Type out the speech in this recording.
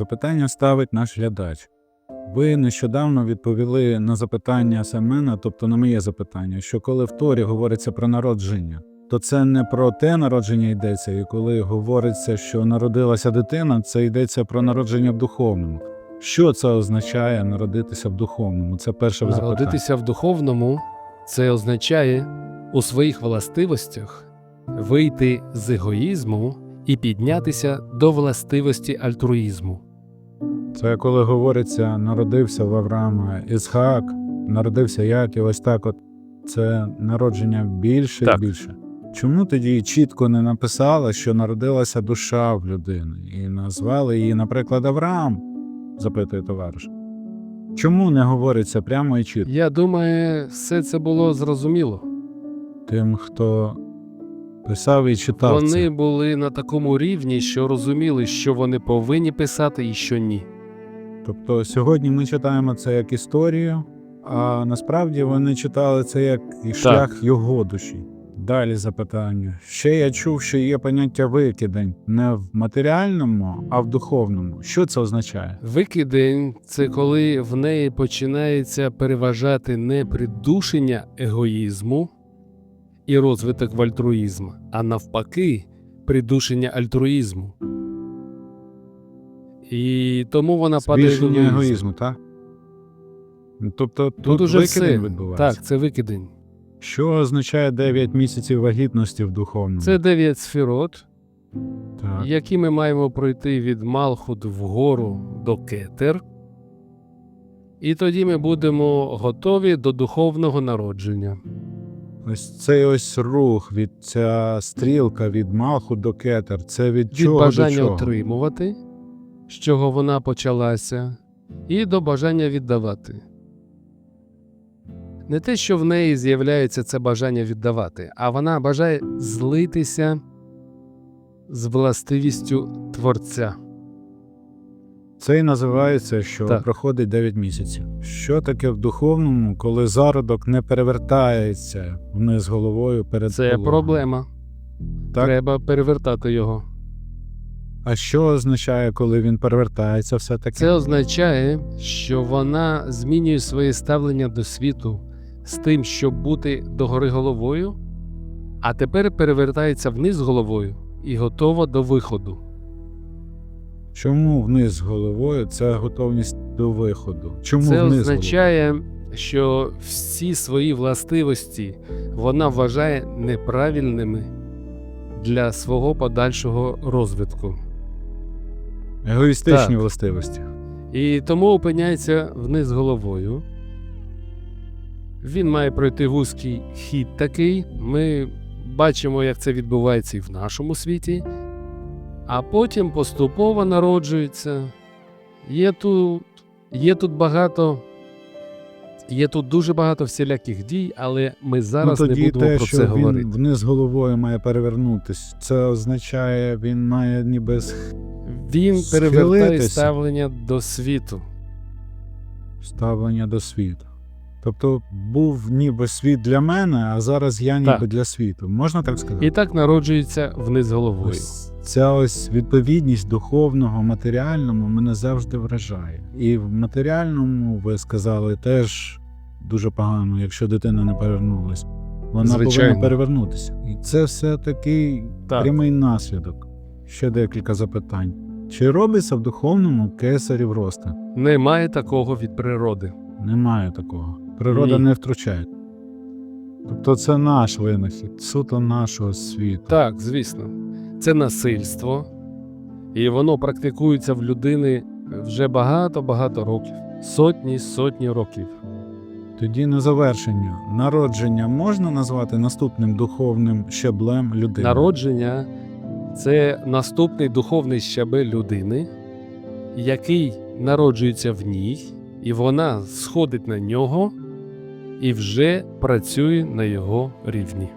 Запитання ставить наш глядач. Ви нещодавно відповіли на запитання Семена, тобто на моє запитання, що коли в Торі говориться про народження, то це не про те народження йдеться, і коли говориться, що народилася дитина, це йдеться про народження в духовному. Що це означає народитися в духовному? Це перше запитання. Народитися в духовному це означає у своїх властивостях вийти з егоїзму і піднятися до властивості альтруїзму. Це коли говориться, народився в Авраама Ісхак, народився Яків, ось так от. Це народження більше Так. і більше. Чому тоді чітко не написали, що народилася душа в людини, і назвали її, наприклад, Авраам? запитує товариш. Чому не говориться прямо і чітко Я думаю, все це було зрозуміло. тим, хто писав і читав Вони це? були на такому рівні, що розуміли, що вони повинні писати і що ні. Тобто сьогодні ми читаємо це як історію, а насправді вони читали це як і шлях його душі. Далі запитання. Ще я чув, що є поняття викидень не в матеріальному, а в духовному. Що це означає? Викидень це коли в неї починається переважати не придушення егоїзму і розвиток в альтруїзм, а навпаки, придушення альтруїзму. І тому вона падає в Збільшення егоїзм. егоїзму, так? Тобто тут, Тут уже викидень все. відбувається. Так, це викидень. Що означає 9 місяців вагітності в духовному? Це дев'ять сферот, так. які ми маємо пройти від Малхут вгору до Кетер. І тоді ми будемо готові до духовного народження. Ось цей ось рух від ця стрілка від Малху до Кетер. Це від, від чого бажання до чого? отримувати, з чого вона почалася, і до бажання віддавати. Не те, що в неї з'являється це бажання віддавати, а вона бажає злитися з властивістю Творця. Це і називається, що Так. проходить 9 місяців. Що таке в духовному, коли зародок не перевертається вниз головою перед Це пологом? проблема. Так? Треба перевертати його. А що означає, коли він перевертається все-таки? Це означає, що вона змінює своє ставлення до світу з тим, щоб бути догори головою, а тепер перевертається вниз головою і готова до виходу. Чому вниз головою це готовність до виходу? Чому Це вниз означає, що всі свої властивості вона вважає неправильними для свого подальшого розвитку. Егоїстичні Так. властивості. І тому опиняється вниз головою. Він має пройти вузький хід такий. Ми бачимо, як це відбувається і в нашому світі, а потім поступово народжується. Є тут, є тут багато. Є тут дуже багато всіляких дій, але ми зараз ну, тоді не будемо те, про що це він говорити. вниз головою має перевернутись. Це означає, він має ніби Він перевертає схилитися. ставлення до світу. ставлення до світу. Тобто був ніби світ для мене, а зараз я ніби Так. для світу. Можна так сказати? І так народжується вниз головою. Ось ця ось відповідність духовного, матеріальному мене завжди вражає. І в матеріальному, ви сказали, теж дуже погано, якщо дитина не перевернулась. Вона Звичайно. повинна перевернутися. І це все такий Так. прямий наслідок. Ще декілька запитань. Чи робиться в духовному кесарів ростин? Немає такого від природи. Немає такого. Природа Ні. не втручає. Тобто це наш винахід, суто нашого світу. Так, звісно, це насильство, і воно практикується в людини вже багато-багато років, сотні сотні років. Тоді на завершення народження можна назвати наступним духовним щеблем людини. Народження це наступний духовний щабель людини, який народжується в ній, і вона сходить на нього і вже працює на його рівні.